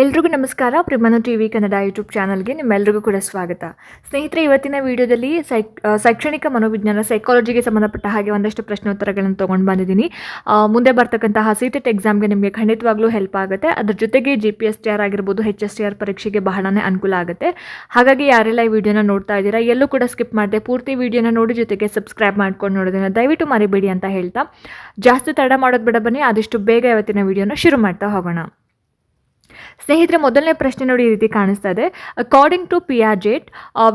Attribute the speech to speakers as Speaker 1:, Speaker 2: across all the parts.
Speaker 1: ಎಲ್ರಿಗೂ ನಮಸ್ಕಾರ. ಪ್ರಿಮನು ಟಿ ವಿ ಕನ್ನಡ ಯೂಟ್ಯೂಬ್ ಚಾನಲ್ಗೆ ನಿಮ್ಮೆಲ್ಲರಿಗೂ ಕೂಡ ಸ್ವಾಗತ. ಸ್ನೇಹಿತರೆ, ಇವತ್ತಿನ ವಿಡಿಯೋದಲ್ಲಿ ಸೈಕ್ ಶೈಕ್ಷಣಿಕ ಮನೋವಿಜ್ಞಾನ ಸೈಕಾಲಜಿಗೆ ಸಂಬಂಧಪಟ್ಟ ಹಾಗೆ ಒಂದಷ್ಟು ಪ್ರಶ್ನೋತ್ತರಗಳನ್ನು ತೊಗೊಂಡು ಬಂದಿದ್ದೀನಿ. ಮುಂದೆ ಬರ್ತಕ್ಕಂತಹ ಸಿ ಟೆಟ್ ಎಕ್ಸಾಮ್ಗೆ ನಿಮಗೆ ಖಂಡಿತವಾಗ್ಲೂ ಹೆಲ್ಪ್ ಆಗುತ್ತೆ. ಅದ್ರ ಜೊತೆಗೆ G P S T R ಆಗಿರ್ಬೋದು ಹೆಚ್ ಎಸ್ ಟಿ ಆರ್ ಪರೀಕ್ಷೆಗೆ ಬಹಳನೇ ಅನುಕೂಲ ಆಗುತ್ತೆ. ಹಾಗಾಗಿ ಯಾರೆಲ್ಲ ಈ ವಿಡಿಯೋನ ನೋಡ್ತಾ ಇದ್ದೀರಾ, ಎಲ್ಲೂ ಕೂಡ ಸ್ಕಿಪ್ ಮಾಡಿದೆ, ಪೂರ್ತಿ ವಿಡಿಯೋನ ನೋಡಿ ಜೊತೆಗೆ ಸಬ್ಸ್ಕ್ರೈಬ್ ಮಾಡ್ಕೊಂಡು ನೋಡೋದನ್ನು ದಯವಿಟ್ಟು ಮರಿಬೇಡಿ ಅಂತ ಹೇಳ್ತಾ. ಜಾಸ್ತಿ ತಡ ಮಾಡೋದು ಬೇಡ ಬನ್ನಿ, ಆದಷ್ಟು ಬೇಗ ಇವತ್ತಿನ ವಿಡಿಯೋನ ಶುರು ಮಾಡ್ತಾ ಹೋಗೋಣ. ಸ್ನೇಹಿತರೆ, ಮೊದಲನೇ ಪ್ರಶ್ನೆ ನೋಡಿ ಈ ರೀತಿ ಕಾಣಿಸ್ತಾ ಇದೆ. According to Piaget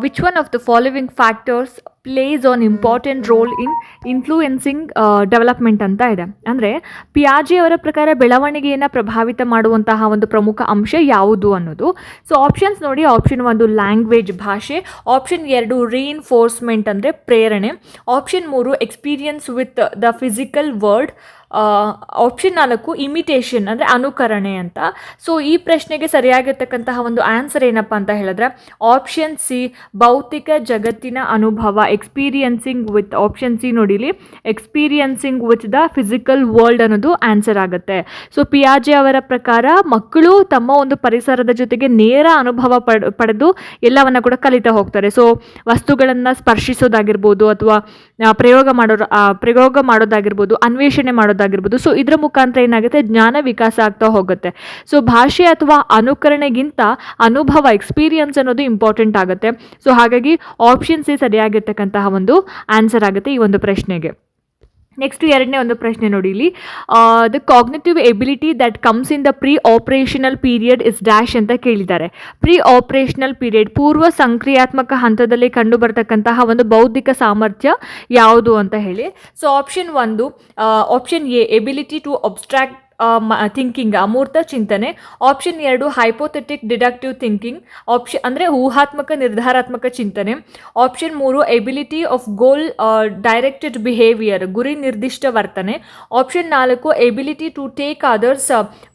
Speaker 1: which one of the following factors plays an important role in influencing development ಅಂತ ಇದೆ. ಅಂದರೆ ಪಿಯಾಜಿ ಅವರ ಪ್ರಕಾರ ಬೆಳವಣಿಗೆಯನ್ನು ಪ್ರಭಾವಿತ ಮಾಡುವಂತಹ ಒಂದು ಪ್ರಮುಖ ಅಂಶ ಯಾವುದು ಅನ್ನೋದು. ಸೊ ಆಪ್ಷನ್ಸ್ ನೋಡಿ ಆಪ್ಷನ್ ಒಂದು ಲ್ಯಾಂಗ್ವೇಜ್ ಭಾಷೆ ಆಪ್ಷನ್ ಎರಡು ರೀಇನ್ಫೋರ್ಸ್ಮೆಂಟ್ ಅಂದರೆ ಪ್ರೇರಣೆ ಆಪ್ಷನ್ ಮೂರು experience with the physical word option ನಾಲ್ಕು ಇಮಿಟೇಷನ್ ಅಂದರೆ ಅನುಕರಣೆ ಅಂತ. ಸೊ ಈ ಪ್ರಶ್ನೆಗೆ ಸರಿಯಾಗಿರ್ತಕ್ಕಂತಹ ಒಂದು ಆನ್ಸರ್ ಏನಪ್ಪ ಅಂತ ಹೇಳಿದ್ರೆ ಆಪ್ಷನ್ ಸಿ ಭೌತಿಕ ಜಗತ್ತಿನ ಅನುಭವ ಎಕ್ಸ್ಪೀರಿಯನ್ಸಿಂಗ್ ವಿತ್ ಆಪ್ಷನ್ ಸಿ ನೋಡಿಲಿ experiencing with the physical world ಅನ್ನೋದು ಆನ್ಸರ್ ಆಗುತ್ತೆ. ಸೊ ಪಿಯಾಜೆ ಅವರ ಪ್ರಕಾರ ಮಕ್ಕಳು ತಮ್ಮ ಒಂದು ಪರಿಸರದ ಜೊತೆಗೆ ನೇರ ಅನುಭವ ಪಡ್, ಪಡೆದು ಎಲ್ಲವನ್ನ ಕೂಡ ಕಲಿತಾ ಹೋಗ್ತಾರೆ. ಸೊ ವಸ್ತುಗಳನ್ನು ಸ್ಪರ್ಶಿಸೋದಾಗಿರ್ಬೋದು ಅಥವಾ ಪ್ರಯೋಗ ಮಾಡೋ ಪ್ರಯೋಗ ಮಾಡೋದಾಗಿರ್ಬೋದು, ಅನ್ವೇಷಣೆ ಮಾಡೋದಾಗಿರ್ಬೋದು ಸೊ ಇದರ ಮುಖಾಂತರ ಏನಾಗುತ್ತೆ? ಜ್ಞಾನ ವಿಕಾಸ ಆಗ್ತಾ ಹೋಗುತ್ತೆ. ಸೊ ಭಾಷೆ ಅಥವಾ ಅನುಕರಣೆಗಿಂತ ಅನುಭವ ಎಕ್ಸ್ಪೀರಿಯನ್ಸ್ ಅನ್ನೋದು ಇಂಪಾರ್ಟೆಂಟ್ ಆಗುತ್ತೆ. ಸೊ ಹಾಗಾಗಿ ಆಪ್ಷನ್ ಸಿ ಸರಿಯಾಗಿರ್ತಕ್ಕಂತಹ ಒಂದು ಆನ್ಸರ್ ಆಗುತ್ತೆ ಈ ಒಂದು ಪ್ರಶ್ನೆಗೆ. ನೆಕ್ಸ್ಟ್ ಎರಡನೇ ಒಂದು ಪ್ರಶ್ನೆ ನೋಡಿ ಇಲ್ಲಿ. The cognitive ability that comes in the pre operational period is dash ಅಂತ ಕೇಳಿದ್ದಾರೆ. ಪ್ರೀ ಆಪರೇಷನಲ್ ಪೀರಿಯಡ್ ಪೂರ್ವ ಸಂಕ್ರಿಯಾತ್ಮಕ ಹಂತದಲ್ಲಿ ಕಂಡು ಬರ್ತಕ್ಕಂತಹ ಒಂದು ಬೌದ್ಧಿಕ ಸಾಮರ್ಥ್ಯ ಯಾವುದು ಅಂತ ಹೇಳಿ. ಸೊ ಆಪ್ಷನ್ ಒಂದು option A ability to abstract thinking ಅಮೂರ್ತ ಚಿಂತನೆ. ಆಪ್ಷನ್ ಎರಡು ಹೈಪೋಥೆಟಿಕ್ ಡಿಡಕ್ಟಿವ್ ಥಿಂಕಿಂಗ್ ಆಪ್ಷನ್ ಅಂದರೆ ಊಹಾತ್ಮಕ, ನಿರ್ಧಾರಾತ್ಮಕ ಚಿಂತನೆ. ಆಪ್ಷನ್ ಮೂರು ability of goal directed behaviour ಗುರಿ ನಿರ್ದಿಷ್ಟ ವರ್ತನೆ. ಆಪ್ಷನ್ ನಾಲ್ಕು ability to take others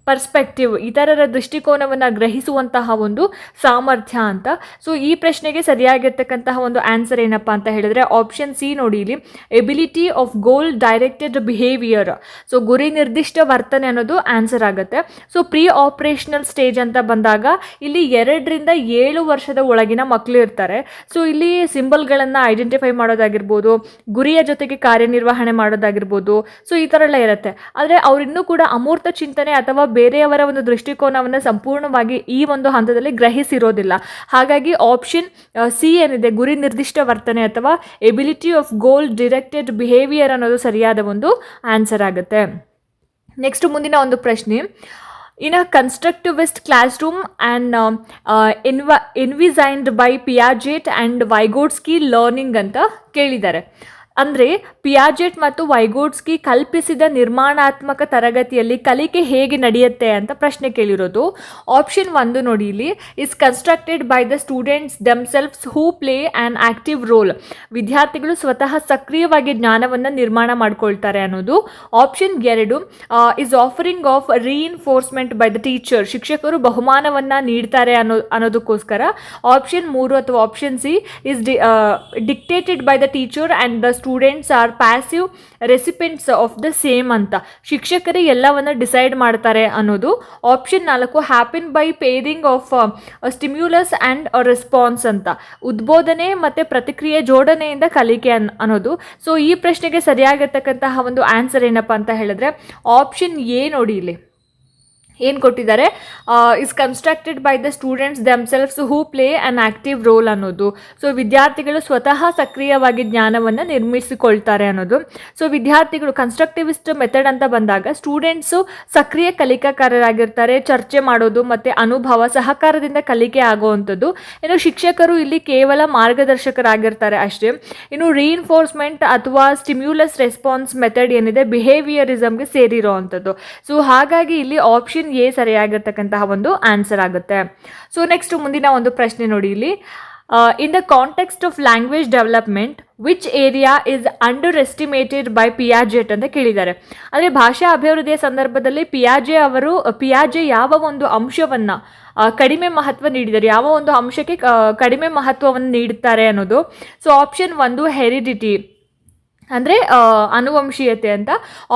Speaker 1: perspective, ಇತರರ ದೃಷ್ಟಿಕೋನವನ್ನು ಗ್ರಹಿಸುವಂತಹ ಒಂದು ಸಾಮರ್ಥ್ಯ ಅಂತ. ಸೊ ಈ ಪ್ರಶ್ನೆಗೆ ಸರಿಯಾಗಿರ್ತಕ್ಕಂತಹ ಒಂದು ಆನ್ಸರ್ ಏನಪ್ಪ ಅಂತ ಹೇಳಿದ್ರೆ ಆಪ್ಷನ್ ಸಿ ನೋಡಿ ಇಲ್ಲಿ. Ability of goal directed behaviour so ಗುರಿ ನಿರ್ದಿಷ್ಟ ವರ್ತನೆ ಅನ್ನೋದು ಆನ್ಸರ್ ಆಗುತ್ತೆ. ಸೊ ಪ್ರೀ ಆಪರೇಷನಲ್ ಸ್ಟೇಜ್ ಅಂತ ಬಂದಾಗ, ಇಲ್ಲಿ ಎರಡರಿಂದ ಏಳು ವರ್ಷದ ಒಳಗಿನ ಮಕ್ಕಳು ಇರ್ತಾರೆ. ಸೊ ಇಲ್ಲಿ ಸಿಂಬಲ್ಗಳನ್ನು ಐಡೆಂಟಿಫೈ ಮಾಡೋದಾಗಿರ್ಬೋದು, ಗುರಿಯ ಜೊತೆಗೆ ಕಾರ್ಯನಿರ್ವಹಣೆ ಮಾಡೋದಾಗಿರ್ಬೋದು ಸೊ ಈ ಥರ ಎಲ್ಲ ಇರುತ್ತೆ. ಆದರೆ ಅವರಿನ್ನೂ ಕೂಡ ಅಮೂರ್ತ ಚಿಂತನೆ ಅಥವಾ ಬೇರೆಯವರ ಒಂದು ದೃಷ್ಟಿಕೋನವನ್ನು ಸಂಪೂರ್ಣವಾಗಿ ಈ ಒಂದು ಹಂತದಲ್ಲಿ ಗ್ರಹಿಸಿರೋದಿಲ್ಲ. ಹಾಗಾಗಿ ಆಪ್ಷನ್ ಸಿ ಏನಿದೆ? ಗುರಿ ನಿರ್ದಿಷ್ಟ ವರ್ತನೆ ಅಥವಾ ability of goal directed behaviour ಅನ್ನೋದು ಸರಿಯಾದ ಒಂದು ಆನ್ಸರ್ ಆಗುತ್ತೆ. ನೆಕ್ಸ್ಟ್ ಮುಂದಿನ ಒಂದು ಪ್ರಶ್ನೆ. In a constructivist classroom and en envisioned by Piaget and Vygotsky learning ಅಂತ ಕೇಳಿದ್ದಾರೆ. ಅಂದರೆ ಪಿಯಾಜೆಟ್ ಮತ್ತು ವೈಗೋಡ್ಸ್ಕಿ ಕಲ್ಪಿಸಿದ ನಿರ್ಮಾಣಾತ್ಮಕ ತರಗತಿಯಲ್ಲಿ ಕಲಿಕೆ ಹೇಗೆ ನಡೆಯುತ್ತೆ ಅಂತ ಪ್ರಶ್ನೆ ಕೇಳಿರೋದು. ಆಪ್ಷನ್ ಒಂದು ನೋಡಿ ಇಲ್ಲಿ. Is constructed by the students themselves who play an active role ವಿದ್ಯಾರ್ಥಿಗಳು ಸ್ವತಃ ಸಕ್ರಿಯವಾಗಿ ಜ್ಞಾನವನ್ನು ನಿರ್ಮಾಣ ಮಾಡ್ಕೊಳ್ತಾರೆ ಅನ್ನೋದು. ಆಪ್ಷನ್ ಎರಡು is offering of reinforcement by the teacher ಶಿಕ್ಷಕರು ಬಹುಮಾನವನ್ನು ನೀಡ್ತಾರೆ ಅನ್ನೋ, ಅನ್ನೋದಕ್ಕೋಸ್ಕರ. ಆಪ್ಷನ್ ಮೂರು ಅಥವಾ option C is dictated by the teacher and the students are passive recipients of the same ಅಂತ. ಶಿಕ್ಷಕರೇ ಎಲ್ಲವನ್ನು ಡಿಸೈಡ್ ಮಾಡ್ತಾರೆ ಅನ್ನೋದು ಆಪ್ಷನ್ ನಾಲ್ಕು happen by pairing of stimulus and response ಅಂತ. ಉದ್ಬೋಧನೆ ಮತ್ತು ಪ್ರತಿಕ್ರಿಯೆ ಜೋಡಣೆಯಿಂದ ಕಲಿಕೆ ಅನ್, ಅನ್ನೋದು. ಸೊ ಈ ಪ್ರಶ್ನೆಗೆ ಸರಿಯಾಗಿರ್ತಕ್ಕಂತಹ ಒಂದು ಆನ್ಸರ್ ಏನಪ್ಪ ಅಂತ ಹೇಳಿದ್ರೆ ಆಪ್ಷನ್ ಎ ನೋಡಿ ಇಲ್ಲಿ. ಏನು ಕೊಟ್ಟಿದ್ದಾರೆ? Is constructed by the students themselves who play an active role ಅನ್ನೋದು. ಸೊ ವಿದ್ಯಾರ್ಥಿಗಳು ಸ್ವತಃ ಸಕ್ರಿಯವಾಗಿ ಜ್ಞಾನವನ್ನು ನಿರ್ಮಿಸಿಕೊಳ್ತಾರೆ ಅನ್ನೋದು. ಸೊ ವಿದ್ಯಾರ್ಥಿಗಳು ಕನ್ಸ್ಟ್ರಕ್ಟಿವಿಸ್ಟ್ ಮೆಥಡ್ ಅಂತ ಬಂದಾಗ ಸ್ಟೂಡೆಂಟ್ಸು ಸಕ್ರಿಯ ಕಲಿಕಾಕಾರರಾಗಿರ್ತಾರೆ, ಚರ್ಚೆ ಮಾಡೋದು ಮತ್ತು ಅನುಭವ, ಸಹಕಾರದಿಂದ ಕಲಿಕೆ ಆಗುವಂಥದ್ದು. ಇನ್ನು ಶಿಕ್ಷಕರು ಇಲ್ಲಿ ಕೇವಲ ಮಾರ್ಗದರ್ಶಕರಾಗಿರ್ತಾರೆ ಅಷ್ಟೇ. ಇನ್ನು ರೀಇನ್ಫೋರ್ಸ್ಮೆಂಟ್ ಅಥವಾ ಸ್ಟಿಮ್ಯುಲಸ್ ರೆಸ್ಪಾನ್ಸ್ ಮೆಥಡ್ ಏನಿದೆ ಬಿಹೇವಿಯರಿಸಮ್ಗೆ ಸೇರಿರೋ ಅಂಥದ್ದು ಸೊ ಹಾಗಾಗಿ ಇಲ್ಲಿ ಆಪ್ಷನ್ ಎ ಸರಿಯಾಗಿರ್ತಕ್ಕಂತಹ ಒಂದು ಆನ್ಸರ್ ಆಗುತ್ತೆ. ಸೊ ನೆಕ್ಸ್ಟ್ ಮುಂದಿನ ಒಂದು ಪ್ರಶ್ನೆ ನೋಡಿ ಇಲ್ಲಿ. In the context of language development which area is underestimated by Piaget ಅಂತ ಕೇಳಿದ್ದಾರೆ. ಅಂದರೆ ಭಾಷಾ ಅಭಿವೃದ್ಧಿಯ ಸಂದರ್ಭದಲ್ಲಿ ಪಿಯಾಜೆ ಅವರು ಪಿಯಾಜೆ ಯಾವ ಒಂದು ಅಂಶವನ್ನು ಕಡಿಮೆ ಮಹತ್ವ ನೀಡಿದ್ದಾರೆ, ಯಾವ ಒಂದು ಅಂಶಕ್ಕೆ ಕಡಿಮೆ ಮಹತ್ವವನ್ನು ನೀಡುತ್ತಾರೆ ಅನ್ನೋದು. ಸೊ ಆಪ್ಷನ್ ಒಂದು ಹೆರಿಡಿಟಿ ಅಂದರೆ ಅನುವಂಶೀಯತೆ ಅಂತ.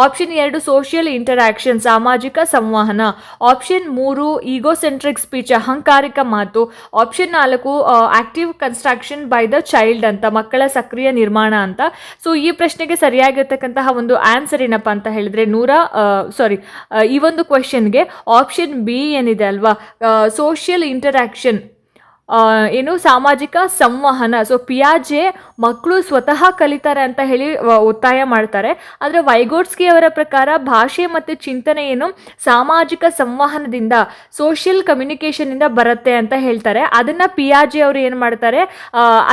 Speaker 1: ಆಪ್ಷನ್ ಎರಡು ಸೋಷಿಯಲ್ ಇಂಟರಾಕ್ಷನ್ ಸಾಮಾಜಿಕ ಸಂವಹನ. ಆಪ್ಷನ್ ಮೂರು ಈಗೋಸೆಂಟ್ರಿಕ್ ಸ್ಪೀಚ್ ಅಹಂಕಾರಿಕ ಮಾತು. ಆಪ್ಷನ್ ನಾಲ್ಕು active construction by the child ಅಂತ, ಮಕ್ಕಳ ಸಕ್ರಿಯ ನಿರ್ಮಾಣ ಅಂತ. ಸೊ ಈ ಪ್ರಶ್ನೆಗೆ ಸರಿಯಾಗಿರ್ತಕ್ಕಂತಹ ಒಂದು ಆನ್ಸರ್ ಏನಪ್ಪ ಅಂತ ಹೇಳಿದ್ರೆ, ನೂರ ಸಾರಿ ಈ ಒಂದು ಕ್ವೆಶನ್ಗೆ ಆಪ್ಷನ್ ಬಿ ಏನಿದೆ ಅಲ್ವಾ? ಸೋಷಿಯಲ್ ಇಂಟರಾಕ್ಷನ್ ಏನು ಸಾಮಾಜಿಕ ಸಂವಹನ ಸೊ ಪಿಯಾಜೆ ಮಕ್ಕಳು ಸ್ವತಃ ಕಲಿತಾರೆ ಅಂತ ಹೇಳಿ ಒತ್ತಾಯ ಮಾಡ್ತಾರೆ. ಆದರೆ ವೈಗೋಡ್ಸ್ಕಿ ಅವರ ಪ್ರಕಾರ ಭಾಷೆ ಮತ್ತು ಚಿಂತನೆ ಏನು ಸಾಮಾಜಿಕ ಸಂವಹನದಿಂದ ಸೋಷಿಯಲ್ ಕಮ್ಯುನಿಕೇಷನಿಂದ ಬರುತ್ತೆ ಅಂತ ಹೇಳ್ತಾರೆ. ಅದನ್ನು ಪಿಯಾಜೆ ಅವರು ಏನು ಮಾಡ್ತಾರೆ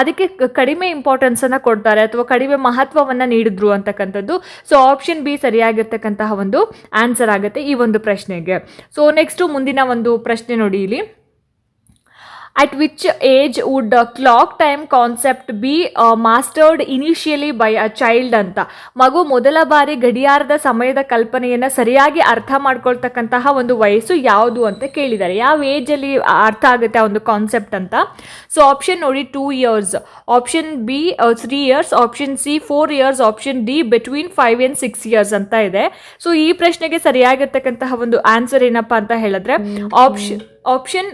Speaker 1: ಅದಕ್ಕೆ ಕಡಿಮೆ ಇಂಪಾರ್ಟೆನ್ಸನ್ನು ಕೊಡ್ತಾರೆ ಅಥವಾ ಕಡಿಮೆ ಮಹತ್ವವನ್ನು ನೀಡಿದ್ರು ಅಂತಕ್ಕಂಥದ್ದು. ಸೊ ಆಪ್ಷನ್ ಬಿ ಸರಿಯಾಗಿರ್ತಕ್ಕಂತಹ ಒಂದು ಆನ್ಸರ್ ಆಗುತ್ತೆ ಈ ಒಂದು ಪ್ರಶ್ನೆಗೆ. ಸೊ ನೆಕ್ಸ್ಟು ಮುಂದಿನ ಒಂದು ಪ್ರಶ್ನೆ ನೋಡಿ ಇಲ್ಲಿ. At which age would uh, clock time concept be uh, mastered initially by a child ಅಂತ ಮಗು ಮೊದಲ ಬಾರಿ ಗಡಿಯಾರದ ಸಮಯದ ಕಲ್ಪನೆಯನ್ನು ಸರಿಯಾಗಿ ಅರ್ಥ ಮಾಡ್ಕೊಳ್ತಕ್ಕಂತಹ ಒಂದು ವಯಸ್ಸು ಯಾವುದು ಅಂತ ಕೇಳಿದ್ದಾರೆ. ಯಾವ ಏಜಲ್ಲಿ ಅರ್ಥ ಆಗುತ್ತೆ ಆ ಒಂದು ಕಾನ್ಸೆಪ್ಟ್ ಅಂತ? ಸೊ ಆಪ್ಷನ್ ನೋಡಿ two years option B three years option C four years option D between five and six years ಅಂತ ಇದೆ. ಸೊ ಈ ಪ್ರಶ್ನೆಗೆ ಸರಿಯಾಗಿರ್ತಕ್ಕಂತಹ ಒಂದು ಆನ್ಸರ್ ಏನಪ್ಪ ಅಂತ ಹೇಳಿದ್ರೆ ಆಪ್ಷನ್ ಆಪ್ಷನ್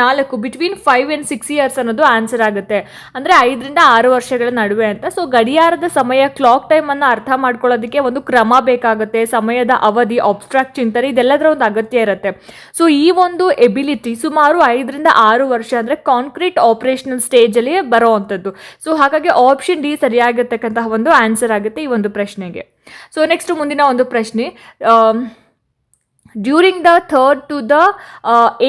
Speaker 1: ನಾಲ್ಕು between five and six years ಅನ್ನೋದು ಆನ್ಸರ್ ಆಗುತ್ತೆ. ಅಂದರೆ ಐದರಿಂದ ಆರು ವರ್ಷಗಳ ನಡುವೆ ಅಂತ. ಸೊ ಗಡಿಯಾರದ ಸಮಯ ಕ್ಲಾಕ್ ಟೈಮನ್ನು ಅರ್ಥ ಮಾಡ್ಕೊಳ್ಳೋದಕ್ಕೆ ಒಂದು ಕ್ರಮ ಬೇಕಾಗುತ್ತೆ. ಸಮಯದ ಅವಧಿ ಅಬ್ಸ್ಟ್ರಾಕ್ಟ್ ಚಿಂತನೆ ಇದೆಲ್ಲದರ ಒಂದು ಅಗತ್ಯ ಇರುತ್ತೆ. ಸೊ ಈ ಒಂದು ಎಬಿಲಿಟಿ ಸುಮಾರು ಐದರಿಂದ ಆರು ವರ್ಷ ಅಂದರೆ ಕಾಂಕ್ರೀಟ್ ಆಪರೇಷನಲ್ ಸ್ಟೇಜಲ್ಲಿ ಬರೋವಂಥದ್ದು. ಸೊ ಹಾಗಾಗಿ ಆಪ್ಷನ್ ಡಿ ಸರಿಯಾಗಿರ್ತಕ್ಕಂತಹ ಒಂದು ಆನ್ಸರ್ ಆಗುತ್ತೆ ಈ ಒಂದು ಪ್ರಶ್ನೆಗೆ. ಸೊ ನೆಕ್ಸ್ಟ್ ಮುಂದಿನ ಒಂದು ಪ್ರಶ್ನೆ during the third to the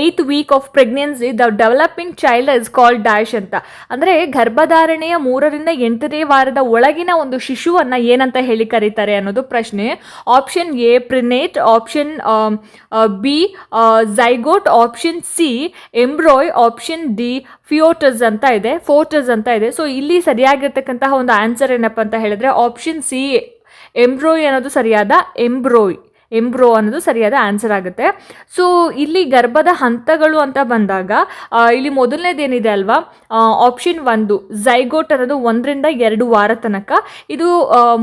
Speaker 1: eighth week of pregnancy the developing child is called dash ಅಂತ ಅಂದರೆ ಗರ್ಭಧಾರಣೆಯ ಮೂರರಿಂದ ಎಂಟನೇ ವಾರದ ಒಳಗಿನ ಒಂದು ಶಿಶುವನ್ನು ಏನಂತ ಹೇಳಿ ಕರೀತಾರೆ ಅನ್ನೋದು ಪ್ರಶ್ನೆ. Option A prenate option B zygote option C embryo option D foetus ಅಂತ ಇದೆ. ಫೋಟಸ್ ಅಂತ ಇದೆ. ಸೊ ಇಲ್ಲಿ ಸರಿಯಾಗಿರ್ತಕ್ಕಂತಹ ಒಂದು ಆನ್ಸರ್ ಏನಪ್ಪ ಅಂತ ಹೇಳಿದ್ರೆ ಆಪ್ಷನ್ ಸಿ ಎಂಬ್ರೋಯ್ ಅನ್ನೋದು ಸರಿಯಾದ ಎಂಬ್ರೋಯ್ ಎಂಬ್ರೋ ಅನ್ನೋದು ಸರಿಯಾದ ಆನ್ಸರ್ ಆಗುತ್ತೆ. ಸೊ ಇಲ್ಲಿ ಗರ್ಭದ ಹಂತಗಳು ಅಂತ ಬಂದಾಗ ಇಲ್ಲಿ ಮೊದಲನೇದೇನಿದೆ ಅಲ್ವಾ? ಆಪ್ಷನ್ ಒಂದು ಝೈಗೋಟ್ ಅನ್ನೋದು ಒಂದರಿಂದ ಎರಡು ವಾರ ತನಕ. ಇದು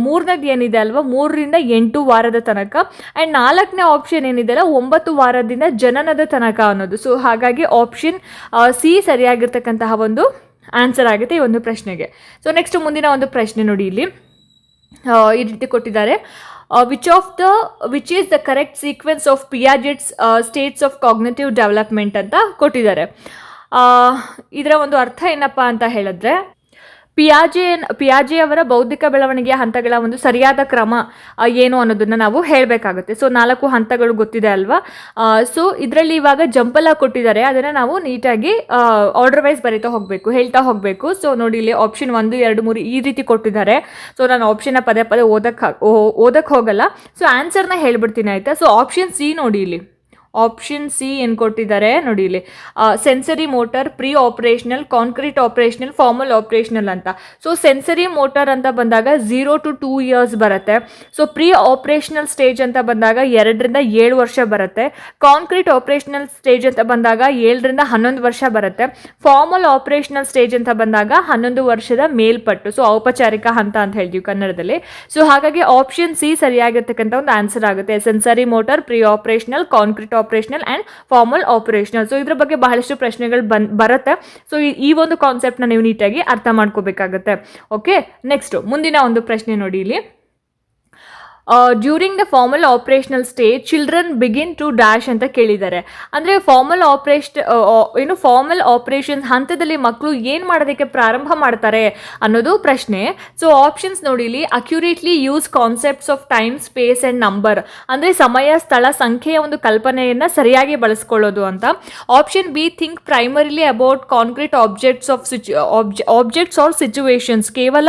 Speaker 1: ಮೂರನೇದು ಏನಿದೆ ಅಲ್ವಾ? ಮೂರರಿಂದ ಎಂಟು ವಾರದ ತನಕ. ಆ್ಯಂಡ್ ನಾಲ್ಕನೇ ಆಪ್ಷನ್ ಏನಿದೆ ಅಲ್ಲ? ಒಂಬತ್ತು ವಾರದಿಂದ ಜನನದ ತನಕ ಅನ್ನೋದು. ಸೊ ಹಾಗಾಗಿ ಆಪ್ಷನ್ ಸಿ ಸರಿಯಾಗಿರ್ತಕ್ಕಂತಹ ಒಂದು ಆನ್ಸರ್ ಆಗುತ್ತೆ ಈ ಒಂದು ಪ್ರಶ್ನೆಗೆ. ಸೊ ನೆಕ್ಸ್ಟ್ ಮುಂದಿನ ಒಂದು ಪ್ರಶ್ನೆ ನೋಡಿ ಇಲ್ಲಿ. ಈ ರೀತಿ ಕೊಟ್ಟಿದ್ದಾರೆ. Which of the which is the correct sequence of Piaget's states of cognitive development ಅಂತ ಕೊಟ್ಟಿದ್ದಾರೆ. ಆ, ಇದರ ಒಂದು ಅರ್ಥ ಏನಪ್ಪ ಅಂತ ಹೇಳಿದ್ರೆ ಪಿಯಾಜೆ ಪಿಯಾಜೆ ಅವರ ಬೌದ್ಧಿಕ ಬೆಳವಣಿಗೆಯ ಹಂತಗಳ ಒಂದು ಸರಿಯಾದ ಕ್ರಮ ಏನು ಅನ್ನೋದನ್ನು ನಾವು ಹೇಳಬೇಕಾಗುತ್ತೆ. ಸೊ, ನಾಲ್ಕು ಹಂತಗಳು ಗೊತ್ತಿದೆ ಅಲ್ವಾ? ಸೊ, ಇದರಲ್ಲಿ ಇವಾಗ ಜಂಪೆಲ್ಲ ಕೊಟ್ಟಿದ್ದಾರೆ. ಅದನ್ನು ನಾವು ನೀಟಾಗಿ ಆರ್ಡರ್ ವೈಸ್ ಬರೀತಾ ಹೋಗಬೇಕು, ಹೇಳ್ತಾ ಹೋಗಬೇಕು. ಸೊ, ನೋಡಿ, ಇಲ್ಲಿ ಆಪ್ಷನ್ ಒಂದು, ಎರಡು, ಮೂರು ಈ ರೀತಿ ಕೊಟ್ಟಿದ್ದಾರೆ. ಸೊ, ನಾನು ಆಪ್ಷನ್ನ ಪದೇ ಪದೇ ಓದಕ್ಕೆ ಓದಕ್ಕೆ ಹೋಗಲ್ಲ. ಸೊ ಆನ್ಸರ್ನ ಹೇಳ್ಬಿಡ್ತೀನಿ, ಆಯಿತಾ? ಸೊ ಆಪ್ಷನ್ ಸಿ ನೋಡಿ ಇಲ್ಲಿ. ಆಪ್ಷನ್ ಸಿ ಏನು ಕೊಟ್ಟಿದ್ದಾರೆ ನೋಡಿ ಇಲ್ಲಿ. Sensory motor pre operational concrete operational formal operational ಅಂತ. ಸೊ ಸೆನ್ಸರಿ ಮೋಟರ್ ಅಂತ ಬಂದಾಗ ಝೀರೋ ಟು ಟೂ ಇಯರ್ಸ್ ಬರುತ್ತೆ. ಸೊ ಪ್ರೀ ಆಪರೇಷನಲ್ ಸ್ಟೇಜ್ ಅಂತ ಬಂದಾಗ ಎರಡರಿಂದ ಏಳು ವರ್ಷ ಬರುತ್ತೆ. ಕಾಂಕ್ರೀಟ್ ಆಪರೇಷನಲ್ ಸ್ಟೇಜ್ ಅಂತ ಬಂದಾಗ ಏಳರಿಂದ ಹನ್ನೊಂದು ವರ್ಷ ಬರುತ್ತೆ. ಫಾರ್ಮಲ್ ಆಪರೇಷನಲ್ ಸ್ಟೇಜ್ ಅಂತ ಬಂದಾಗ ಹನ್ನೊಂದು ವರ್ಷದ ಮೇಲ್ಪಟ್ಟು. ಸೊ ಔಪಚಾರಿಕ ಹಂತ ಅಂತ ಹೇಳ್ತೀವಿ ಕನ್ನಡದಲ್ಲಿ. ಸೊ ಹಾಗಾಗಿ ಆಪ್ಷನ್ ಸಿ ಸರಿಯಾಗಿರ್ತಕ್ಕಂಥ ಒಂದು ಆನ್ಸರ್ ಆಗುತ್ತೆ. Sensory motor pre operational concrete operational and formal operational so ಇದ್ರ ಬಗ್ಗೆ ಬಹಳಷ್ಟು ಪ್ರಶ್ನೆಗಳು ಬನ್, ಬರುತ್ತೆ. ಸೊ ಈ ಒಂದು ಕಾನ್ಸೆಪ್ಟ್ನ ನೀವು ನೀಟಾಗಿ ಅರ್ಥ ಮಾಡ್ಕೋಬೇಕಾಗತ್ತೆ. ಓಕೆ ನೆಕ್ಸ್ಟ್ ಮುಂದಿನ ಒಂದು ಪ್ರಶ್ನೆ ನೋಡಿ ಇಲ್ಲಿ. During the formal operational stage children begin to dash ಅಂತ ಕೇಳಿದ್ದಾರೆ. ಅಂದರೆ ಫಾರ್ಮಲ್ ಆಪರೇಷ್ ಏನು ಫಾರ್ಮಲ್ ಆಪರೇಷನ್ ಹಂತದಲ್ಲಿ ಮಕ್ಕಳು ಏನು ಮಾಡೋದಕ್ಕೆ ಪ್ರಾರಂಭ ಮಾಡ್ತಾರೆ ಅನ್ನೋದು ಪ್ರಶ್ನೆ. ಸೊ ಆಪ್ಷನ್ಸ್ ನೋಡಿ ಇಲ್ಲಿ accurately use concepts of time space and number ಅಂದರೆ ಸಮಯ, ಸ್ಥಳ, ಸಂಖ್ಯೆಯ ಒಂದು ಕಲ್ಪನೆಯನ್ನು ಸರಿಯಾಗಿ ಬಳಸ್ಕೊಳ್ಳೋದು ಅಂತ. Option B think primarily about concrete objects of ಸಿಚು objects or situations ಕೇವಲ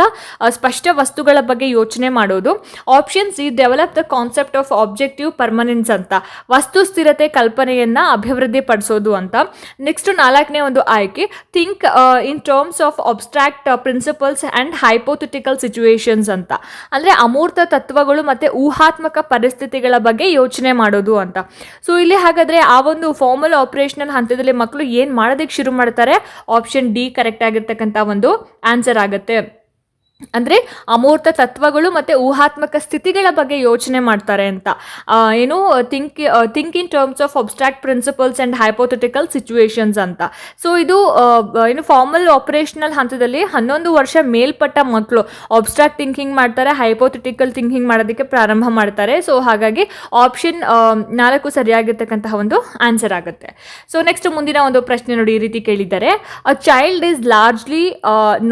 Speaker 1: ಸ್ಪಷ್ಟ ವಸ್ತುಗಳ ಬಗ್ಗೆ ಯೋಚನೆ ಮಾಡೋದು. Option C develop the concept of objective permanence ಅಂತ. ವಸ್ತು ಸ್ಥಿರತೆ ಕಲ್ಪನೆಯನ್ನ ಅಭಿವೃದ್ಧಿ ಪಡಿಸೋದು ಅಂತ. ನೆಕ್ಸ್ಟ್ ನಾಲ್ಕನೇ ಒಂದು ಆಯ್ಕೆ think in terms of abstract principles and hypothetical situations ಅಂತ. ಅಂದರೆ ಅಮೂರ್ತ ತತ್ವಗಳು ಮತ್ತು ಊಹಾತ್ಮಕ ಪರಿಸ್ಥಿತಿಗಳ ಬಗ್ಗೆ ಯೋಚನೆ ಮಾಡೋದು ಅಂತ. ಸೊ ಇಲ್ಲಿ ಹಾಗಾದರೆ ಆ ಒಂದು ಫಾರ್ಮಲ್ ಆಪರೇಷನಲ್ ಹಂತದಲ್ಲಿ ಮಕ್ಕಳು ಏನು ಮಾಡೋದಕ್ಕೆ ಶುರು ಮಾಡ್ತಾರೆ? ಆಪ್ಷನ್ ಡಿ ಕರೆಕ್ಟ್ ಆಗಿರ್ತಕ್ಕಂಥ ಒಂದು ಆನ್ಸರ್ ಆಗುತ್ತೆ. ಅಂದರೆ ಅಮೂರ್ತ ತತ್ವಗಳು ಮತ್ತು ಊಹಾತ್ಮಕ ಸ್ಥಿತಿಗಳ ಬಗ್ಗೆ ಯೋಚನೆ ಮಾಡ್ತಾರೆ ಅಂತ. ಏನು think think in terms of abstract principles and hypothetical situations ಅಂತ. ಸೊ ಇದು ಏನು ಫಾರ್ಮಲ್ ಆಪರೇಷನಲ್ ಹಂತದಲ್ಲಿ ಹನ್ನೊಂದು ವರ್ಷ ಮೇಲ್ಪಟ್ಟ ಮಕ್ಕಳು ಅಬ್ಸ್ಟ್ರಾಕ್ಟ್ ಥಿಂಕಿಂಗ್ ಮಾಡ್ತಾರೆ ಹೈಪೋಥೆಟಿಕಲ್ ಥಿಂಕಿಂಗ್ ಮಾಡೋದಕ್ಕೆ ಪ್ರಾರಂಭ ಮಾಡ್ತಾರೆ. ಸೊ ಹಾಗಾಗಿ ಆಪ್ಷನ್ ನಾಲ್ಕು ಸರಿಯಾಗಿರ್ತಕ್ಕಂತಹ ಒಂದು ಆನ್ಸರ್ ಆಗುತ್ತೆ. ಸೊ ನೆಕ್ಸ್ಟ್ ಮುಂದಿನ ಒಂದು ಪ್ರಶ್ನೆ ನೋಡಿ ಈ ರೀತಿ ಕೇಳಿದ್ದಾರೆ. A child is largely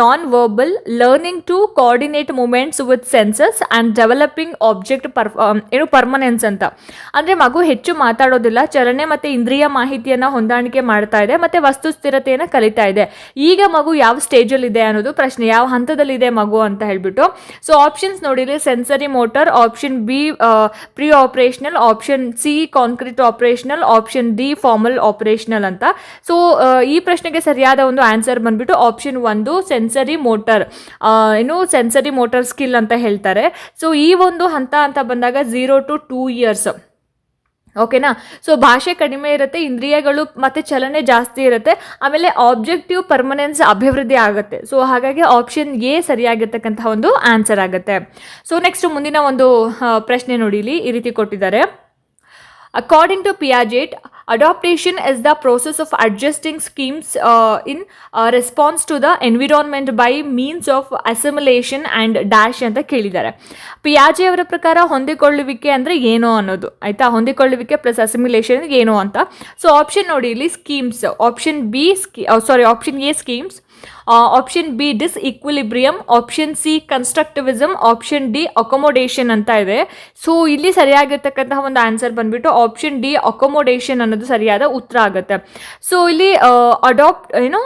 Speaker 1: non verbal learning to coordinate movements with senses and developing object per ಏನು ಪರ್ಮನೆನ್ಸ್ ಅಂತ. ಅಂದರೆ ಮಗು ಹೆಚ್ಚು ಮಾತಾಡೋದಿಲ್ಲ, ಚಲನೆ ಮತ್ತು ಇಂದ್ರಿಯ ಮಾಹಿತಿಯನ್ನು ಹೊಂದಾಣಿಕೆ ಮಾಡ್ತಾ ಇದೆ, ಮತ್ತು ವಸ್ತು ಸ್ಥಿರತೆಯನ್ನು ಕಲಿತಾ ಇದೆ. ಈಗ ಮಗು ಯಾವ ಸ್ಟೇಜಲ್ಲಿದೆ ಅನ್ನೋದು ಪ್ರಶ್ನೆ, ಯಾವ ಹಂತದಲ್ಲಿದೆ ಮಗು ಅಂತ ಹೇಳ್ಬಿಟ್ಟು. ಸೊ ಆಪ್ಷನ್ಸ್ ನೋಡಿರಿ sensory motor option B pre operational option C concrete operational option D formal operational ಅಂತ. ಸೊ ಈ ಪ್ರಶ್ನೆಗೆ ಸರಿಯಾದ ಒಂದು ಆನ್ಸರ್ ಬಂದ್ಬಿಟ್ಟು ಆಪ್ಷನ್ ಒಂದು ಸೆನ್ಸರಿ ಮೋಟರ್ ಏನು ಸೆನ್ಸರಿ ಮೋಟರ್ ಸ್ಕಿಲ್ ಅಂತ ಹೇಳ್ತಾರೆ. ಸೊ ಈ ಒಂದು ಹಂತ ಅಂತ ಬಂದಾಗ ಝೀರೋ ಟು ಟೂ ಇಯರ್ಸ್ ಓಕೆನಾ ಸೊ ಭಾಷೆ ಕಡಿಮೆ ಇರುತ್ತೆ, ಇಂದ್ರಿಯಗಳು ಮತ್ತು ಚಲನೆ ಜಾಸ್ತಿ ಇರುತ್ತೆ, ಆಮೇಲೆ ಆಬ್ಜೆಕ್ಟಿವ್ ಪರ್ಮನೆನ್ಸ್ ಅಭಿವೃದ್ಧಿ ಆಗುತ್ತೆ. ಸೊ ಹಾಗಾಗಿ ಆಪ್ಷನ್ ಎ ಸರಿಯಾಗಿರ್ತಕ್ಕಂತಹ ಒಂದು ಆನ್ಸರ್ ಆಗುತ್ತೆ. ಸೊ ನೆಕ್ಸ್ಟ್ ಮುಂದಿನ ಒಂದು ಪ್ರಶ್ನೆ ನೋಡಿಲಿ ಈ ರೀತಿ ಕೊಟ್ಟಿದ್ದಾರೆ. According to Piaget, adaptation is the process of adjusting schemes uh, in uh, response to the environment by means of assimilation and dash ಅಂತ ಕೇಳಿದ್ದಾರೆ ಪಿಯಾಜೆ ಅವರ ಪ್ರಕಾರ ಹೊಂದಿಕೊಳ್ಳುವಿಕೆ ಅಂದರೆ ಏನೋ ಅನ್ನೋದು ಆಯಿತಾ ಹೊಂದಿಕೊಳ್ಳುವಿಕೆ ಪ್ಲಸ್ ಅಸಿಮಿಲೇಷನ್ ಏನೋ ಅಂತ ಸೊ ಆಪ್ಷನ್ ನೋಡಿ ಇಲ್ಲಿ schemes option B ski sorry option A schemes option B disequilibrium option C constructivism option D accommodation ಅಂತ ಇದೆ. ಸೊ ಇಲ್ಲಿ ಸರಿಯಾಗಿರ್ತಕ್ಕಂತಹ ಒಂದು ಆನ್ಸರ್ ಬಂದ್ಬಿಟ್ಟು ಆಪ್ಷನ್ ಡಿ ಅಕೊಮೊಡೇಷನ್ ಅನ್ನೋದು ಸರಿಯಾದ ಉತ್ತರ ಆಗುತ್ತೆ. ಸೊ ಇಲ್ಲಿ ಅಡಾಪ್ಟ್ ಏನು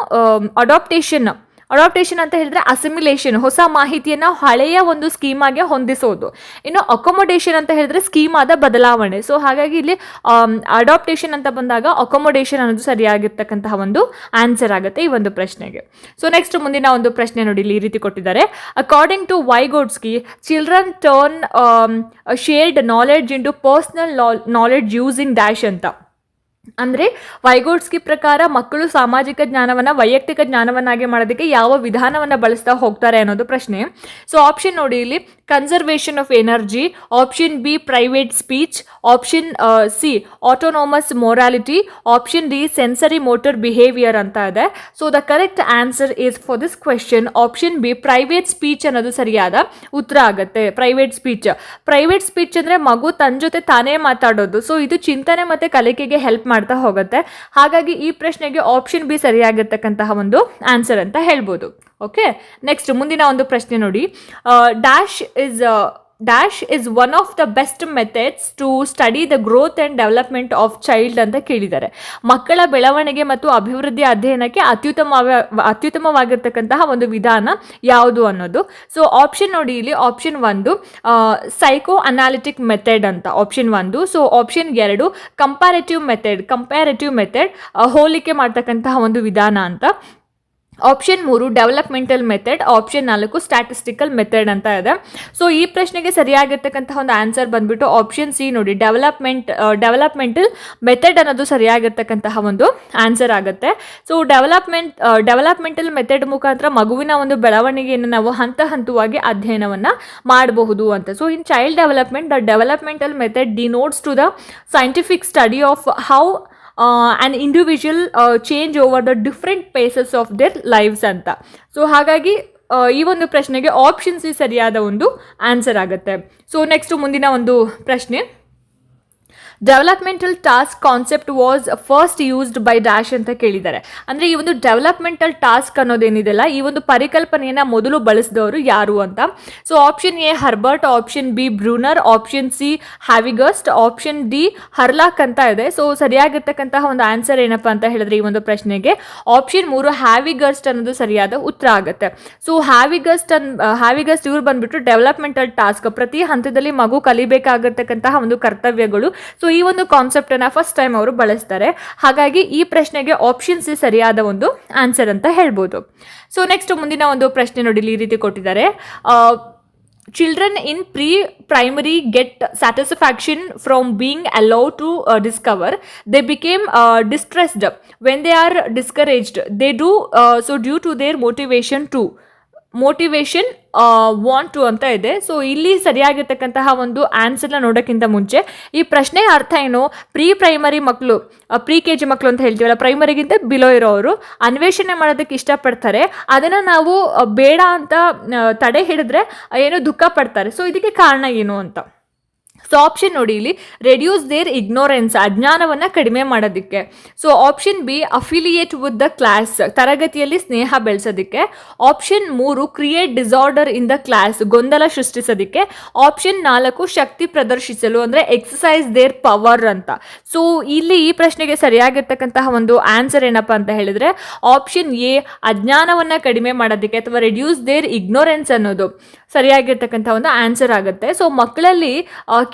Speaker 1: ಅಡಾಪ್ಟೇಷನ್ ಅಡಾಪ್ಟೇಷನ್ ಅಂತ ಹೇಳಿದ್ರೆ ಅಸಿಮಿಲೇಷನ್ ಹೊಸ ಮಾಹಿತಿಯನ್ನು ಹಳೆಯ ಒಂದು ಸ್ಕೀಮಾಗೆ ಹೊಂದಿಸೋದು. ಇನ್ನು ಅಕೊಮೊಡೇಷನ್ ಅಂತ ಹೇಳಿದ್ರೆ ಸ್ಕೀಮಾದ ಬದಲಾವಣೆ. ಸೊ ಹಾಗಾಗಿ ಇಲ್ಲಿ ಅಡಾಪ್ಟೇಷನ್ ಅಂತ ಬಂದಾಗ ಅಕೊಮೊಡೇಷನ್ ಅನ್ನೋದು ಸರಿಯಾಗಿರ್ತಕ್ಕಂತಹ ಒಂದು ಆನ್ಸರ್ ಆಗುತ್ತೆ ಈ ಒಂದು ಪ್ರಶ್ನೆಗೆ. ಸೊ ನೆಕ್ಸ್ಟ್ ಮುಂದಿನ ಒಂದು ಪ್ರಶ್ನೆ ನೋಡಿ ಇಲ್ಲಿ ಈ ರೀತಿ ಕೊಟ್ಟಿದ್ದಾರೆ. According to Vygotsky children turn shared knowledge into personal knowledge using dash ಅಂತ. ಅಂದರೆ ವೈಗೋಡ್ಸ್ಕಿ ಪ್ರಕಾರ ಮಕ್ಕಳು ಸಾಮಾಜಿಕ ಜ್ಞಾನವನ್ನು, ವೈಯಕ್ತಿಕ ಜ್ಞಾನವನ್ನಾಗಿ ಮಾಡೋದಕ್ಕೆ ಯಾವ ವಿಧಾನವನ್ನು ಬಳಸ್ತಾ ಹೋಗ್ತಾರೆ ಅನ್ನೋದು ಪ್ರಶ್ನೆ. ಸೊ ಆಪ್ಷನ್ ನೋಡಿ ಇಲ್ಲಿ conservation of energy option B private speech option C autonomous morality option D sensory motor behaviour ಅಂತ ಇದೆ. So the correct answer is for this question option B private speech ಅನ್ನೋದು ಸರಿಯಾದ ಉತ್ತರ ಆಗುತ್ತೆ. ಪ್ರೈವೇಟ್ ಸ್ಪೀಚ್ ಪ್ರೈವೇಟ್ ಸ್ಪೀಚ್ ಅಂದರೆ ಮಗು ತನ್ನ ಜೊತೆ ತಾನೇ ಮಾತಾಡೋದು. ಸೊ ಇದು ಚಿಂತನೆ ಮತ್ತು ಕಲಿಕೆಗೆ ಹೆಲ್ಪ್ ಮಾಡ್ತಾ ಹೋಗುತ್ತೆ. ಹಾಗಾಗಿ ಈ ಪ್ರಶ್ನೆಗೆ ಆಪ್ಷನ್ ಬಿ ಸರಿಯಾಗಿರ್ತಕ್ಕಂತಹ ಒಂದು ಆನ್ಸರ್ ಅಂತ ಹೇಳ್ಬೋದು. ಓಕೆ ನೆಕ್ಸ್ಟ್ ಮುಂದಿನ ಒಂದು ಪ್ರಶ್ನೆ ನೋಡಿ. Dash is dash is one of the best methods to study the growth and development of child ಅಂತ ಕೇಳಿದ್ದಾರೆ. ಮಕ್ಕಳ ಬೆಳವಣಿಗೆ ಮತ್ತು ಅಭಿವೃದ್ಧಿ ಅಧ್ಯಯನಕ್ಕೆ ಅತ್ಯುತ್ತಮ ಅತ್ಯುತ್ತಮವಾಗಿರ್ತಕ್ಕಂತಹ ಒಂದು ವಿಧಾನ ಯಾವುದು ಅನ್ನೋದು. ಸೊ ಆಪ್ಷನ್ ನೋಡಿ ಇಲ್ಲಿ ಆಪ್ಷನ್ ಒಂದು ಸೈಕೋ ಅನಾಲಿಟಿಕ್ ಮೆಥಡ್ ಅಂತ ಆಪ್ಷನ್ ಒಂದು ಸೊ ಆಪ್ಷನ್ ಎರಡು ಕಂಪ್ಯಾರಿಟಿವ್ ಮೆಥಡ್ ಕಂಪ್ಯಾರಿಟಿವ್ ಮೆಥಡ್ ಹೋಲಿಕೆ ಮಾಡ್ತಕ್ಕಂತಹ ಒಂದು ವಿಧಾನ ಅಂತ. ಆಪ್ಷನ್ ಮೂರು ಡೆವಲಪ್ಮೆಂಟಲ್ ಮೆಥಡ್ ಆಪ್ಷನ್ ನಾಲ್ಕು ಸ್ಟ್ಯಾಟಿಸ್ಟಿಕಲ್ ಮೆಥಡ್ ಅಂತ ಇದೆ. ಸೊ ಈ ಪ್ರಶ್ನೆಗೆ ಸರಿಯಾಗಿರ್ತಕ್ಕಂತಹ ಒಂದು ಆನ್ಸರ್ ಬಂದ್ಬಿಟ್ಟು ಆಪ್ಷನ್ ಸಿ ನೋಡಿ ಡೆವಲಪ್ಮೆಂಟ್ ಡೆವಲಪ್ಮೆಂಟಲ್ ಮೆಥಡ್ ಅನ್ನೋದು ಸರಿಯಾಗಿರ್ತಕ್ಕಂತಹ ಒಂದು ಆನ್ಸರ್ ಆಗುತ್ತೆ. ಸೊ ಡೆವಲಪ್ಮೆಂಟ್ ಡೆವಲಪ್ಮೆಂಟಲ್ ಮೆಥಡ್ ಮುಖಾಂತರ ಮಗುವಿನ ಒಂದು ಬೆಳವಣಿಗೆಯನ್ನು ನಾವು ಹಂತ ಹಂತವಾಗಿ ಅಧ್ಯಯನವನ್ನು ಮಾಡಬಹುದು ಅಂತ. So in child development the developmental method denotes to the scientific study of how an individual change over the different phases of their lives ಅಂತ. ಸೊ ಹಾಗಾಗಿ ಆ, ಈ ಒಂದು ಪ್ರಶ್ನೆಗೆ ಆಪ್ಷನ್ಸ್ ಸರಿಯಾದ ಒಂದು ಆನ್ಸರ್ ಆಗುತ್ತೆ. ಸೊ ನೆಕ್ಸ್ಟ್ ಮುಂದಿನ ಒಂದು ಪ್ರಶ್ನೆ. Developmental task concept was first used by dash ಅಂತ ಕೇಳಿದ್ದಾರೆ. ಅಂದರೆ ಈ ಒಂದು ಡೆವಲಪ್ಮೆಂಟಲ್ ಟಾಸ್ಕ್ ಅನ್ನೋದೇನಿದೆಲ್ಲ ಈ ಒಂದು ಪರಿಕಲ್ಪನೆಯನ್ನು ಮೊದಲು ಬಳಸಿದವರು ಯಾರು ಅಂತ. So option A Herbert option B Bruner option C Havighurst option D Hurlock ಅಂತ ಇದೆ. ಸೊ ಸರಿಯಾಗಿರ್ತಕ್ಕಂತಹ ಒಂದು ಆನ್ಸರ್ ಏನಪ್ಪ ಅಂತ ಹೇಳಿದ್ರೆ ಈ ಒಂದು ಪ್ರಶ್ನೆಗೆ. ಆಪ್ಷನ್ ಮೂರು ಹ್ಯಾವಿಗಸ್ಟ್ ಅನ್ನೋದು ಸರಿಯಾದ ಉತ್ತರ ಆಗುತ್ತೆ. ಸೊ ಹ್ಯಾವಿಗಸ್ಟ್ ಅನ್ ಹ್ಯಾವಿಗಸ್ಟ್ ಇವ್ರು ಬಂದ್ಬಿಟ್ಟು ಡೆವಲಪ್ಮೆಂಟಲ್ ಟಾಸ್ಕ್ ಪ್ರತಿ ಹಂತದಲ್ಲಿ ಮಗು ಕಲಿಬೇಕಾಗಿರ್ತಕ್ಕಂತಹ ಒಂದು ಕರ್ತವ್ಯಗಳು. ಸೊ ಈ ಒಂದು ಕಾನ್ಸೆಪ್ಟನ್ನು ಫಸ್ಟ್ ಟೈಮ್ ಅವರು ಬಳಸ್ತಾರೆ. ಹಾಗಾಗಿ ಈ ಪ್ರಶ್ನೆಗೆ ಆಪ್ಷನ್ ಸಿ ಸರಿಯಾದ ಒಂದು ಆನ್ಸರ್ ಅಂತ ಹೇಳ್ಬೋದು. ಸೊ ನೆಕ್ಸ್ಟ್ ಮುಂದಿನ ಒಂದು ಪ್ರಶ್ನೆ ನೋಡಿ ಈ ರೀತಿ ಕೊಟ್ಟಿದ್ದಾರೆ. Children in pre primary get satisfaction from being allow to discover they became distressed when they are discouraged they do so due to their motivation to motivation want to ಅಂತ ಇದೆ. So ಇಲ್ಲಿ ಸರಿಯಾಗಿರ್ತಕ್ಕಂತಹ ಒಂದು ಆನ್ಸರ್ನ ನೋಡೋಕ್ಕಿಂತ ಮುಂಚೆ, ಈ ಪ್ರಶ್ನೆ ಅರ್ಥ ಏನು? ಪ್ರೀ ಪ್ರೈಮರಿ ಮಕ್ಕಳು ಪ್ರೀ ಕೆ ಜಿ ಮಕ್ಕಳು ಅಂತ ಹೇಳ್ತೀವಲ್ಲ ಪ್ರೈಮರಿಗಿಂತ ಬಿಲೋ ಇರೋರು ಅನ್ವೇಷಣೆ ಮಾಡೋದಕ್ಕೆ ಇಷ್ಟಪಡ್ತಾರೆ. ಅದನ್ನು ನಾವು ಬೇಡ ಅಂತ ತಡೆ ಹಿಡಿದ್ರೆ ಏನು ದುಃಖ ಪಡ್ತಾರೆ. ಸೊ ಇದಕ್ಕೆ ಕಾರಣ ಏನು ಅಂತ? ಸೊ ಆಪ್ಷನ್ ನೋಡಿ ಇಲ್ಲಿ ರೆಡ್ಯೂಸ್ ದೇರ್ ಇಗ್ನೋರೆನ್ಸ್ ಅಜ್ಞಾನವನ್ನು ಕಡಿಮೆ ಮಾಡೋದಕ್ಕೆ. So option B affiliate with the class ತರಗತಿಯಲ್ಲಿ ಸ್ನೇಹ ಬೆಳೆಸೋದಕ್ಕೆ. ಆಪ್ಷನ್ ಮೂರು create disorder in the class ಗೊಂದಲ ಸೃಷ್ಟಿಸೋದಕ್ಕೆ. ಆಪ್ಷನ್ ನಾಲ್ಕು, ಶಕ್ತಿ ಪ್ರದರ್ಶಿಸಲು, ಅಂದರೆ ಎಕ್ಸಸೈಸ್ ದೇರ್ ಪವರ್ ಅಂತ. ಸೊ ಇಲ್ಲಿ ಈ ಪ್ರಶ್ನೆಗೆ ಸರಿಯಾಗಿರ್ತಕ್ಕಂತಹ ಒಂದು ಆನ್ಸರ್ ಏನಪ್ಪ ಅಂತ ಹೇಳಿದ್ರೆ ಆಪ್ಷನ್ ಎ ಅಜ್ಞಾನವನ್ನು ಕಡಿಮೆ ಮಾಡೋದಕ್ಕೆ ಅಥವಾ ರೆಡ್ಯೂಸ್ ದೇರ್ ಇಗ್ನೋರೆನ್ಸ್ ಅನ್ನೋದು ಸರಿಯಾಗಿರ್ತಕ್ಕಂಥ ಒಂದು ಆನ್ಸರ್ ಆಗುತ್ತೆ. ಸೊ ಮಕ್ಕಳಲ್ಲಿ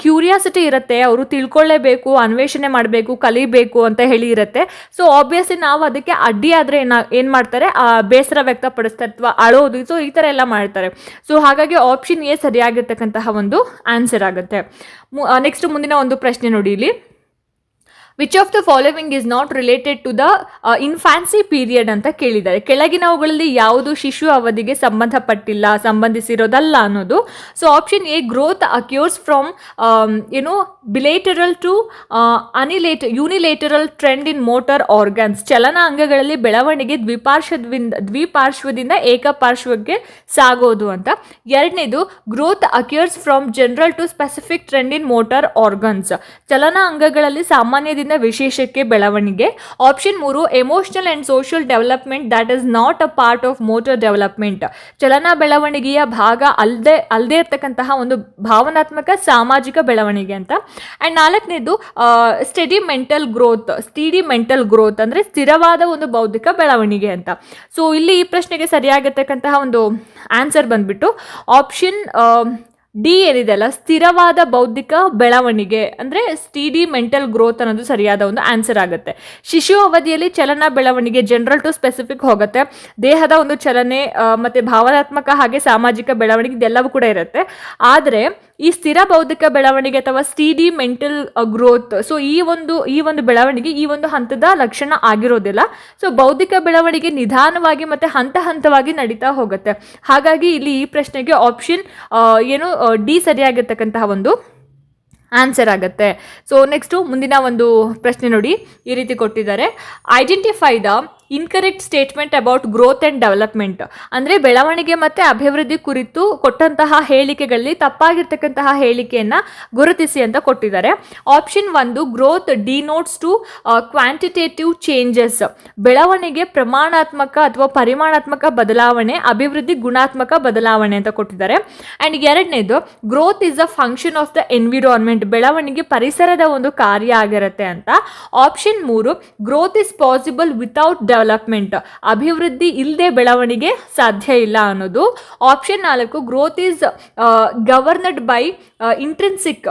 Speaker 1: ಕ್ಯೂರಿಯಾಸಿಟಿ ಇರುತ್ತೆ, ಅವರು ತಿಳ್ಕೊಳ್ಳೇಬೇಕು ಅನ್ವೇಷಣೆ ಮಾಡಬೇಕು, ಕಲಿಬೇಕು ಅಂತ ಹೇಳಿ ಇರುತ್ತೆ. ಸೊ ಆಬ್ವಿಯಸ್ಲಿ ನಾವು ಅದಕ್ಕೆ ಅಡ್ಡಿ ಆದರೆ ಏನ, ಏನು ಮಾಡ್ತಾರೆ? ಬೇಸರ ವ್ಯಕ್ತಪಡಿಸ್ತಾರೆ ಅಥವಾ ಅಳೋದು ಸೊ ಈ ಥರ ಎಲ್ಲ ಮಾಡ್ತಾರೆ. ಸೊ ಹಾಗಾಗಿ ಆಪ್ಷನ್ ಎ ಸರಿಯಾಗಿರ್ತಕ್ಕಂತಹ ಒಂದು ಆನ್ಸರ್ ಆಗುತ್ತೆ. ನೆಕ್ಸ್ಟ್ ಮುಂದಿನ ಒಂದು ಪ್ರಶ್ನೆ ನೋಡಿ ಇಲ್ಲಿ. Which of the following is not related to the infancy period ಅಂತ ಕೇಳಿದ್ದಾರೆ. ಕೆಳಗಿನವುಗಳಲ್ಲಿ ಯಾವುದು ಶಿಶು ಅವಧಿಗೆ ಸಂಬಂಧಪಟ್ಟಿಲ್ಲ, ಸಂಬಂಧಿಸಿರೋದಲ್ಲ ಅನ್ನೋದು. So option A growth occurs from ಏನು bilateral to ಅನಿಲೇಟ್ unilateral trend in motor organs ಚಲನ ಅಂಗಗಳಲ್ಲಿ ಬೆಳವಣಿಗೆ ದ್ವಿಪಾರ್ಶ್ವದಿಂದ ದ್ವಿಪಾರ್ಶ್ವದಿಂದ ಏಕಪಾರ್ಶ್ವಕ್ಕೆ ಸಾಗೋದು ಅಂತ. ಎರಡನೇದು growth occurs from general to specific trend in motor organs ಚಲನ ಅಂಗಗಳಲ್ಲಿ ಸಾಮಾನ್ಯದಿಂದ ವಿಶೇಷಕ್ಕೆ ಬೆಳವಣಿಗೆ. ಆಪ್ಷನ್ ಮೂರು emotional and social development that is not a part of motor development ಚಲನ ಬೆಳವಣಿಗೆಯ ಭಾಗ ಅಲ್ಲದೆ ಅಲ್ಲದೆ ಇರತಕ್ಕಂತಹ ಒಂದು ಭಾವನಾತ್ಮಕ ಸಾಮಾಜಿಕ ಬೆಳವಣಿಗೆ ಅಂತ. ಆ್ಯಂಡ್ ನಾಲ್ಕನೇದು study mental growth steady mental growth ಅಂದರೆ ಸ್ಥಿರವಾದ ಒಂದು ಬೌದ್ಧಿಕ ಬೆಳವಣಿಗೆ ಅಂತ. ಸೊ ಇಲ್ಲಿ ಈ ಪ್ರಶ್ನೆಗೆ ಸರಿಯಾಗಿರ್ತಕ್ಕಂತಹ ಒಂದು ಆನ್ಸರ್ ಬಂದ್ಬಿಟ್ಟು ಆಪ್ಷನ್ ಡಿ ಏನಿದೆ ಅಲ್ಲ? ಸ್ಥಿರವಾದ ಬೌದ್ಧಿಕ ಬೆಳವಣಿಗೆ. ಅಂದರೆ ಸ್ಟಿಡಿ ಮೆಂಟಲ್ ಗ್ರೋತ್ ಅನ್ನೋದು ಸರಿಯಾದ ಒಂದು ಆನ್ಸರ್ ಆಗುತ್ತೆ. ಶಿಶು ಅವಧಿಯಲ್ಲಿ ಚಲನ ಬೆಳವಣಿಗೆ ಜನರಲ್ ಟು ಸ್ಪೆಸಿಫಿಕ್ ಹೋಗುತ್ತೆ. ದೇಹದ ಒಂದು ಚಲನೆ ಮತ್ತೆ ಭಾವನಾತ್ಮಕ ಹಾಗೆ ಸಾಮಾಜಿಕ ಬೆಳವಣಿಗೆ ಇದೆಲ್ಲವೂ ಕೂಡ ಇರುತ್ತೆ. ಆದರೆ ಈ ಸ್ಥಿರ ಬೌದ್ಧಿಕ ಬೆಳವಣಿಗೆ ಅಥವಾ ಸ್ಟೀಡಿ ಮೆಂಟಲ್ ಗ್ರೋತ್ ಸೊ ಈ ಒಂದು ಈ ಒಂದು ಬೆಳವಣಿಗೆ, ಈ ಒಂದು ಹಂತದ ಲಕ್ಷಣ ಆಗಿರೋದಿಲ್ಲ. ಸೊ ಬೌದ್ಧಿಕ ಬೆಳವಣಿಗೆ ನಿಧಾನವಾಗಿ ಮತ್ತೆ ಹಂತ ಹಂತವಾಗಿ ನಡೀತಾ ಹೋಗುತ್ತೆ. ಹಾಗಾಗಿ ಇಲ್ಲಿ ಈ ಪ್ರಶ್ನೆಗೆ ಆಪ್ಷನ್ ಏನು ಡಿ ಸರಿಯಾಗಿರ್ತಕ್ಕಂತಹ ಒಂದು ಆನ್ಸರ್ ಆಗುತ್ತೆ. ಸೊ ನೆಕ್ಸ್ಟು ಮುಂದಿನ ಒಂದು ಪ್ರಶ್ನೆ ನೋಡಿ. ಈ ರೀತಿ ಕೊಟ್ಟಿದ್ದಾರೆ. Identify the incorrect statement about growth and development ಅಂದರೆ ಬೆಳವಣಿಗೆ ಮತ್ತು ಅಭಿವೃದ್ಧಿ ಕುರಿತು ಕೊಟ್ಟಂತಹ ಹೇಳಿಕೆಗಳಲ್ಲಿ ತಪ್ಪಾಗಿರ್ತಕ್ಕಂತಹ ಹೇಳಿಕೆಯನ್ನು ಗುರುತಿಸಿ ಅಂತ ಕೊಟ್ಟಿದ್ದಾರೆ. ಆಪ್ಷನ್ ಒಂದು growth denotes to quantitative changes ಬೆಳವಣಿಗೆ ಪ್ರಮಾಣಾತ್ಮಕ ಅಥವಾ ಪರಿಮಾಣಾತ್ಮಕ ಬದಲಾವಣೆ, ಅಭಿವೃದ್ಧಿ ಗುಣಾತ್ಮಕ ಬದಲಾವಣೆ ಅಂತ ಕೊಟ್ಟಿದ್ದಾರೆ. ಆ್ಯಂಡ್ ಎರಡನೇದು growth is a function of the environment ಬೆಳವಣಿಗೆ ಪರಿಸರದ ಒಂದು ಕಾರ್ಯ ಆಗಿರುತ್ತೆ ಅಂತ. ಆಪ್ಷನ್ ಮೂರು growth is possible without development ಅಭಿವೃದ್ಧಿ ಇಲ್ಲದೆ ಬೆಳವಣಿಗೆ ಸಾಧ್ಯ ಇಲ್ಲ ಅನ್ನೋದು. ಆಪ್ಷನ್ ನಾಲ್ಕು growth is governed by intrinsic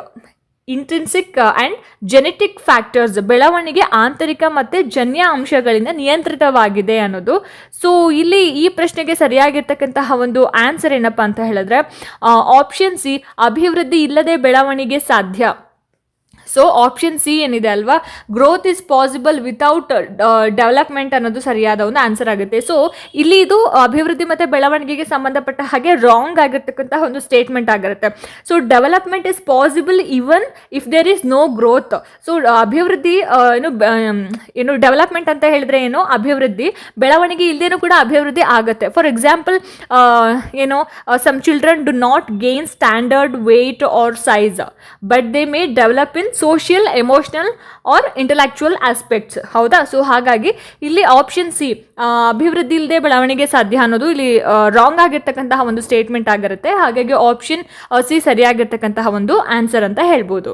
Speaker 1: intrinsic and genetic factors ಬೆಳವಣಿಗೆ ಆಂತರಿಕ ಮತ್ತು ಜನ್ಯ ಅಂಶಗಳಿಂದ ನಿಯಂತ್ರಿತವಾಗಿದೆ ಅನ್ನೋದು. ಸೊ ಇಲ್ಲಿ ಈ ಪ್ರಶ್ನೆಗೆ ಸರಿಯಾಗಿರ್ತಕ್ಕಂತಹ ಒಂದು ಆನ್ಸರ್ ಏನಪ್ಪ ಅಂತ ಹೇಳಿದ್ರೆ ಆಪ್ಷನ್ ಸಿ ಅಭಿವೃದ್ಧಿ ಇಲ್ಲದೆ ಬೆಳವಣಿಗೆ ಸಾಧ್ಯ. ಸೊ ಆಪ್ಷನ್ ಸಿ ಏನಿದೆ ಅಲ್ವಾ? Growth is possible without development ಅನ್ನೋದು ಸರಿಯಾದ ಒಂದು ಆನ್ಸರ್ ಆಗುತ್ತೆ. ಸೊ ಇಲ್ಲಿ ಇದು ಅಭಿವೃದ್ಧಿ ಮತ್ತು ಬೆಳವಣಿಗೆಗೆ ಸಂಬಂಧಪಟ್ಟ ಹಾಗೆ ರಾಂಗ್ ಆಗಿರ್ತಕ್ಕಂತಹ ಒಂದು ಸ್ಟೇಟ್ಮೆಂಟ್ ಆಗಿರುತ್ತೆ. So development is possible even if there is no growth so ಅಭಿವೃದ್ಧಿ ಏನು ಏನು ಡೆವಲಪ್ಮೆಂಟ್ ಅಂತ ಹೇಳಿದ್ರೆ ಏನು? ಅಭಿವೃದ್ಧಿ. ಬೆಳವಣಿಗೆ ಇಲ್ಲದೇನೂ ಕೂಡ ಅಭಿವೃದ್ಧಿ ಆಗುತ್ತೆ. ಫಾರ್ ಎಕ್ಸಾಂಪಲ್ ಏನು some children do not gain standard weight or size but they may develop in social emotional or intellectual aspects ಹೌದಾ? ಸೊ ಹಾಗಾಗಿ ಇಲ್ಲಿ ಆಪ್ಷನ್ ಸಿ ಅಭಿವೃದ್ಧಿ ಇಲ್ಲದೆ ಬೆಳವಣಿಗೆ ಸಾಧ್ಯ ಅನ್ನೋದು ಇಲ್ಲಿ ರಾಂಗ್ ಆಗಿರ್ತಕ್ಕಂತಹ ಒಂದು ಸ್ಟೇಟ್ಮೆಂಟ್ ಆಗಿರುತ್ತೆ. ಹಾಗಾಗಿ ಆಪ್ಷನ್ ಸಿ ಸರಿಯಾಗಿರ್ತಕ್ಕಂತಹ ಒಂದು ಆನ್ಸರ್ ಅಂತ ಹೇಳ್ಬೋದು.